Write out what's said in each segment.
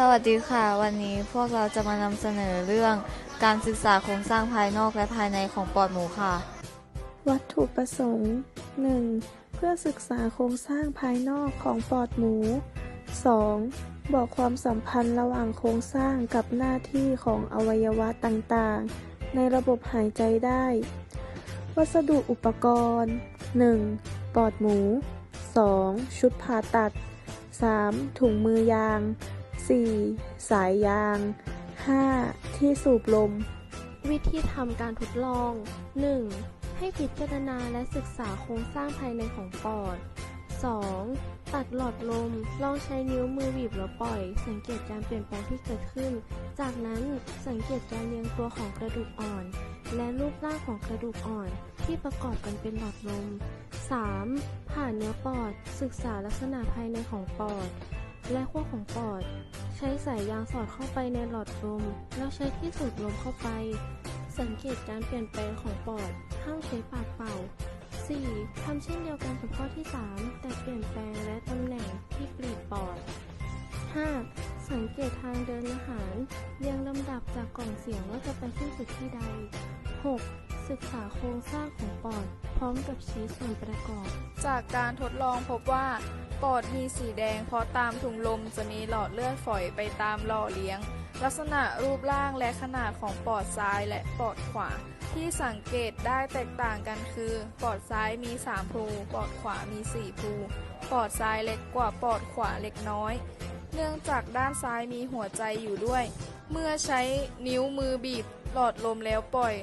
สวัสดีค่ะ วันนี้พวกเราจะมานำเสนอเรื่องการศึกษาโครงสร้างภายนอกและภายในของปอดหมูค่ะ วัตถุประสงค์ 1. เพื่อศึกษาโครงสร้างภายนอกของปอดหมู 2. บอกความสัมพันธ์ระหว่างโครงสร้างกับหน้าที่ของอวัยวะต่างๆ ในระบบหายใจได้ วัสดุอุปกรณ์ 1. ปอดหมู 2. ชุดผ่าตัด 3. ถุงมือยาง 4. สายยาง 5. ที่สูบลม วิธีทำการทดลอง 1. ให้พิจารณาและศึกษาโครงสร้างภายในของปอด 2. ตัดหลอดลม ลองใช้นิ้วมือบีบแล้วปล่อย สังเกตการเปลี่ยนแปลงที่เกิดขึ้น จากนั้นสังเกตการเรียงตัวของกระดูกอ่อน และรูปร่างของกระดูกอ่อน ที่ประกอบกันเป็นหลอดลม 3. ผ่านเนื้อปอด ศึกษาลักษณะภายในของปอด และขั้วของปอด ใช้สายยางสอดเข้าไปในหลอดลม แล้วใช้ที่สูดลมเข้าไป สังเกตการเปลี่ยนแปลงของปอด ห้ามใช้ปากเป่า 4. ทำเช่นเดียวกันกับข้อที่ 3 แต่เปลี่ยนแปลงและตำแหน่งที่กรีดปอด 5. สังเกตทางเดินอาหารเรียงลำดับจากกล่องเสียงว่าจะไปสิ้นสุดที่ใด 6. ศึกษาโครงสร้างของปอด พร้อมกับชี้ส่วนประกอบ จากการทดลองพบว่า ปอดมีสีแดงเพราะตามถุงลมจะมีหลอดเลือดฝอยไปตามหล่อเลี้ยง ลักษณะรูปร่างและขนาดของปอดซ้ายและปอดขวา ที่สังเกตได้แตกต่างกันคือ ปอดซ้ายมี3ภูปอดขวามี4ภูปอดซ้ายเล็กกว่าปอดขวาเล็กน้อย เนื่องจากด้านซ้ายมีหัวใจอยู่ด้วย เมื่อใช้นิ้วมือบีบหลอดลมแล้วปล่อย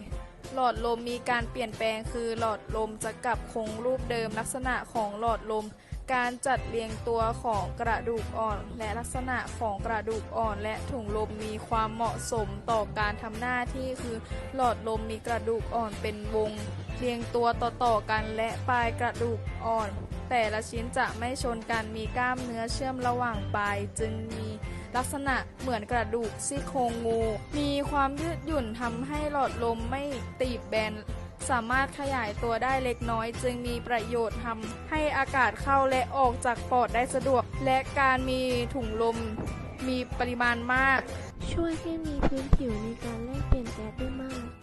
หลอดลมมีการเปลี่ยนแปลงคือหลอดลมจะกลับคงรูปเดิมลักษณะของหลอดลม การจัดเรียงตัวของกระดูกอ่อน และลักษณะของกระดูกอ่อน และถุงลมมีความเหมาะสมต่อการทำหน้าที่คือหลอดลมมีกระดูกอ่อนเป็นวง เรียงตัวต่อๆกันและปลายกระดูกอ่อน แต่ละชิ้นจะไม่ชนกันมีกล้ามเนื้อเชื่อมระหว่างปลายจึงมีลักษณะเหมือนกระดูกซี่โครงงู มีความยืดหยุ่นทำให้หลอดลมไม่ตีบแบน สามารถขยายตัวได้เล็กน้อย จึงมีประโยชน์ทำให้อากาศเข้าและออกจากปอดได้สะดวก และการมีถุงลมมีปริมาณมาก ช่วยให้มีพื้นผิวในการแลกเปลี่ยนแก๊สได้มาก